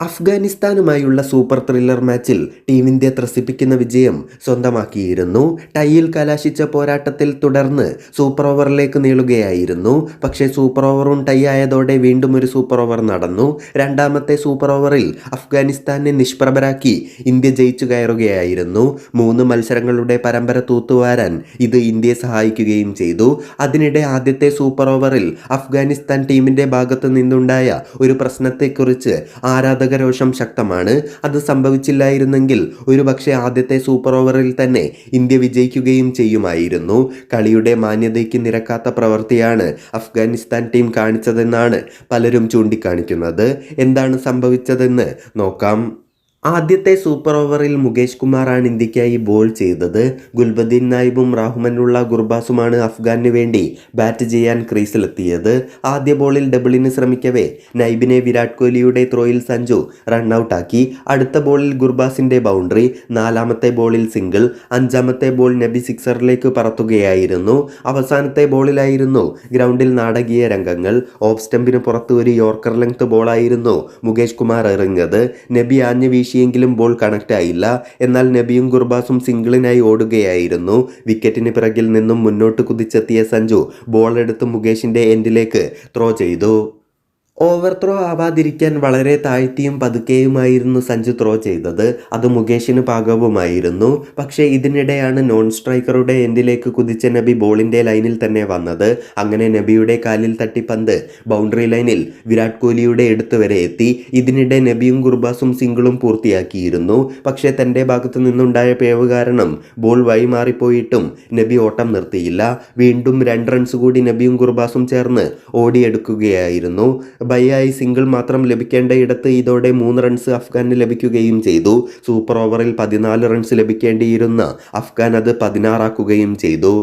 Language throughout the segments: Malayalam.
അഫ്ഗാനിസ്ഥാനുമായുള്ള സൂപ്പർ ത്രില്ലർ മാച്ചിൽ ടീം ഇന്ത്യ ത്രസിപ്പിക്കുന്ന വിജയം സ്വന്തമാക്കിയിരുന്നു. ടൈയിൽ കലാശിച്ച പോരാട്ടത്തിൽ തുടർന്ന് സൂപ്പർ ഓവറിലേക്ക് നീളുകയായിരുന്നു. പക്ഷേ സൂപ്പർ ഓവറും ടൈ ആയതോടെ വീണ്ടും ഒരു സൂപ്പർ ഓവർ നടന്നു. രണ്ടാമത്തെ സൂപ്പർ ഓവറിൽ അഫ്ഗാനിസ്ഥാനെ നിഷ്പ്രഭരാക്കി ഇന്ത്യ ജയിച്ചു കയറുകയായിരുന്നു. മൂന്ന് മത്സരങ്ങളുടെ പരമ്പര തൂത്തുവാരാൻ ഇത് ഇന്ത്യയെ സഹായിക്കുകയും ചെയ്തു. അതിനിടെ ആദ്യത്തെ സൂപ്പർ ഓവറിൽ അഫ്ഗാനിസ്ഥാൻ ടീമിന്റെ ഭാഗത്തു നിന്നുണ്ടായ ഒരു പ്രശ്നത്തെക്കുറിച്ച് ആരാധകരോഷം ശക്തമാണ്. അത് സംഭവിച്ചില്ലായിരുന്നെങ്കിൽ ഒരുപക്ഷെ ആദ്യത്തെ സൂപ്പർ ഓവറിൽ തന്നെ ഇന്ത്യ വിജയിക്കുകയും ചെയ്യുമായിരുന്നു. കളിയുടെ മാന്യതയ്ക്ക് നിരക്കാത്ത പ്രവൃത്തിയാണ് അഫ്ഗാനിസ്ഥാൻ ടീം കാണിച്ചതെന്നാണ് പലരും ചൂണ്ടിക്കാണിക്കുന്നത്. എന്താണ് സംഭവിച്ചതെന്ന് നോക്കാം. ആദ്യത്തെ സൂപ്പർ ഓവറിൽ മുകേഷ് കുമാറാണ് ഇന്ത്യക്കായി ബോൾ ചെയ്തത്. ഗുൽബദീൻ നായിബും റാഹ്മനുള്ള ഗുർബാസുമാണ് അഫ്ഗാനു വേണ്ടി ബാറ്റ് ചെയ്യാൻ ക്രീസിലെത്തിയത്. ആദ്യ ബോളിൽ ഡബിളിന് ശ്രമിക്കവേ നൈബിനെ വിരാട് കോഹ്ലിയുടെ ത്രോയിൽ സഞ്ജു റണ്ണൌട്ടാക്കി അടുത്ത ബോളിൽ ഗുർബാസിന്റെ ബൗണ്ടറി. നാലാമത്തെ ബോളിൽ സിംഗിൾ. അഞ്ചാമത്തെ ബോൾ നബി സിക്സറിലേക്ക് പറത്തുകയായിരുന്നു. അവസാനത്തെ ബോളിലായിരുന്നു ഗ്രൗണ്ടിൽ നാടകീയ രംഗങ്ങൾ. ഓഫ് സ്റ്റംപിന് പുറത്ത് ഒരു യോർക്കർ ലെങ്ത് ബോളായിരുന്നു മുകേഷ് കുമാർ എറിഞ്ഞത് നബി ആഞ്ഞു വീശിയെങ്കിലും ബോൾ കണക്റ്റ് ആയില്ല. എന്നാൽ നബിയും ഗുർബാസും സിംഗിളിനായി ഓടുകയായിരുന്നു. വിക്കറ്റിന് പിറകിൽ നിന്നും മുന്നോട്ട് കുതിച്ചെത്തിയ സഞ്ജു ബോൾ എടുത്ത് മുകേഷിന്റെ എൻഡിലേക്ക് ത്രോ ചെയ്തു. ഓവർ ത്രോ ആവാതിരിക്കാൻ വളരെ താഴ്ത്തിയും പതുക്കെയുമായിരുന്നു സഞ്ജു ത്രോ ചെയ്തത്. അത് മുകേഷിന് പാകവുമായിരുന്നു. പക്ഷേ ഇതിനിടെയാണ് നോൺ സ്ട്രൈക്കറുടെ എൻഡിലേക്ക് കുതിച്ച നബി ബോളിന്റെ ലൈനിൽ തന്നെ വന്നത്. അങ്ങനെ നബിയുടെ കാലിൽ തട്ടി പന്ത് ബൗണ്ടറി ലൈനിൽ വിരാട് കോഹ്ലിയുടെ അടുത്ത് വരെ എത്തി. ഇതിനിടെ നബിയും ഗുർബാസും സിംഗിളും പൂർത്തിയാക്കിയിരുന്നു. പക്ഷേ തന്റെ ഭാഗത്തു നിന്നുണ്ടായ പേവ് കാരണം ബോൾ വഴിമാറിപ്പോയിട്ടും നബി ഓട്ടം നിർത്തിയില്ല. വീണ്ടും രണ്ട് റൺസ് കൂടി നബിയും ഗുർബാസും ചേർന്ന് ഓടിയെടുക്കുകയായിരുന്നു. ബൈയായി സിംഗിൾ മാത്രം ലഭിക്കേണ്ടയിടത്ത് ഇതോടെ മൂന്ന് റൺസ് അഫ്ഗാന് ലഭിക്കുകയും ചെയ്തു. സൂപ്പർ ഓവറിൽ പതിനാല് റൺസ് ലഭിക്കേണ്ടിയിരുന്ന അഫ്ഗാൻ അത് പതിനാറാക്കുകയും ചെയ്തു.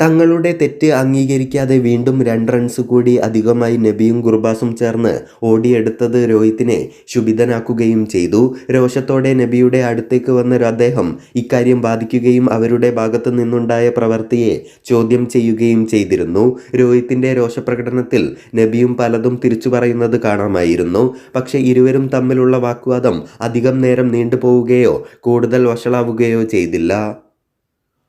തങ്ങളുടെ തെറ്റ് അംഗീകരിക്കാതെ വീണ്ടും രണ്ട് റൺസ് കൂടി അധികമായി നബിയും ഗുർബാസും ചേർന്ന് ഓടിയെടുത്തത് രോഹിത്തിനെ ശുഭിതനാക്കുകയും ചെയ്തു. രോഷത്തോടെ നബിയുടെ അടുത്തേക്ക് വന്ന അദ്ദേഹം ഇക്കാര്യം ബാധിക്കുകയും അവരുടെ ഭാഗത്തു നിന്നുണ്ടായ പ്രവൃത്തിയെ ചോദ്യം ചെയ്യുകയും ചെയ്തിരുന്നു. രോഹിത്തിന്റെ രോഷപ്രകടനത്തിൽ നബിയും പലതും തിരിച്ചു പറയുന്നത് കാണാമായിരുന്നു. പക്ഷെ ഇരുവരും തമ്മിലുള്ള വാക്വാദം അധികം നേരം നീണ്ടുപോവുകയോ കൂടുതൽ വഷളാവുകയോ ചെയ്തില്ല.